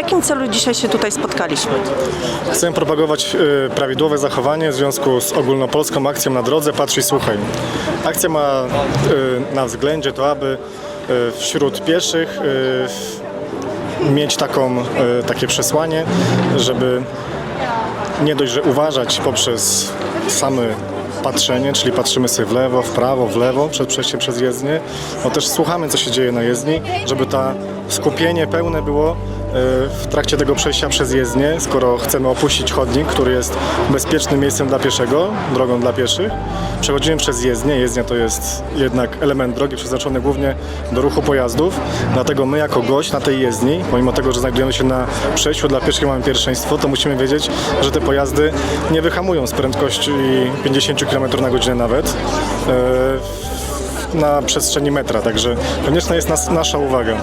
jakim celu dzisiaj się tutaj spotkaliśmy? Chcę propagować y, prawidłowe zachowanie w związku z ogólnopolską akcją na drodze Patrz i Słuchaj. Akcja ma y, na względzie to, aby y, wśród pieszych mieć taką, takie przesłanie, żeby nie dość, że uważać poprzez same patrzenie, czyli patrzymy sobie w lewo, w prawo, w lewo przed przejściem przez jezdnię, no też słuchamy, co się dzieje na jezdni, żeby ta skupienie pełne było e, w trakcie tego przejścia przez jezdnię, skoro chcemy opuścić chodnik, który jest bezpiecznym miejscem dla pieszego, drogą dla pieszych. Przechodzimy przez jezdnię. Jezdnia to jest jednak element drogi przeznaczony głównie do ruchu pojazdów, dlatego my jako gość na tej jezdni, pomimo tego, że znajdujemy się na przejściu dla pieszych mamy pierwszeństwo, to musimy wiedzieć, że te pojazdy nie wyhamują z prędkości 50 km na godzinę nawet e, na przestrzeni metra, także konieczna jest nas, nasza uwaga.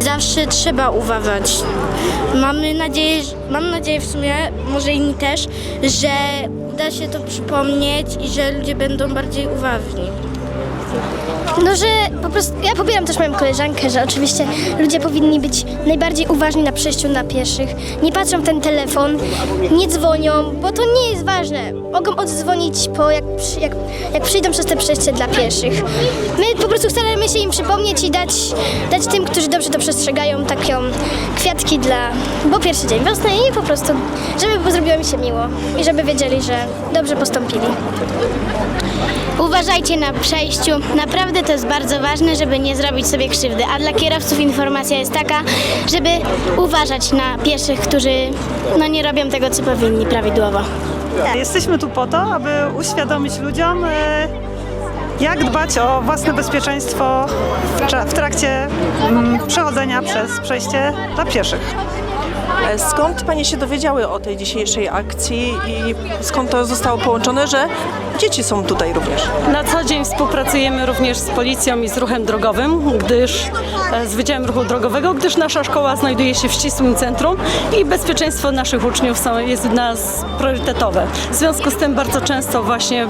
Zawsze trzeba uważać. Mamy nadzieję, mam nadzieję w sumie, może inni też, że uda się to przypomnieć i że ludzie będą bardziej uważni. No, że po prostu ja popieram też moją koleżankę, że oczywiście ludzie powinni być najbardziej uważni na przejściu dla pieszych. Nie patrzą w ten telefon, nie dzwonią, bo to nie jest ważne. Mogą oddzwonić po jak, jak, jak przyjdą przez te przejście dla pieszych. My po prostu staramy się im przypomnieć i dać, dać tym, którzy dobrze to przestrzegają, taką kwiatki dla, bo pierwszy dzień wiosny i po prostu, żeby zrobiło mi się miło i żeby wiedzieli, że dobrze postąpili. Uważajcie na przejściu. Naprawdę to jest bardzo ważne, żeby nie zrobić sobie krzywdy. A dla kierowców informacja jest taka, żeby uważać na pieszych, którzy no, nie robią tego, co powinni prawidłowo. Jesteśmy tu po to, aby uświadomić ludziom, e, jak dbać o własne bezpieczeństwo w, trakcie mm, przechodzenia przez przejście dla pieszych. Skąd Panie się dowiedziały o tej dzisiejszej akcji i skąd to zostało połączone, że dzieci są tutaj również? Na co dzień współpracujemy również z policją i z ruchem drogowym, gdyż e, z Wydziałem Ruchu Drogowego, gdyż nasza szkoła znajduje się w ścisłym centrum i bezpieczeństwo naszych uczniów są, jest dla nas priorytetowe. W związku z tym bardzo często właśnie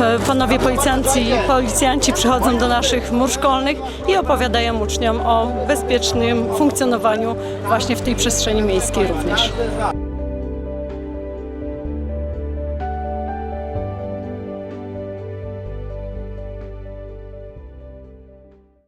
e, panowie policjanci, policjanci przychodzą do naszych mur szkolnych i opowiadają uczniom o bezpiecznym funkcjonowaniu właśnie w tej przestrzeni miejskiej również.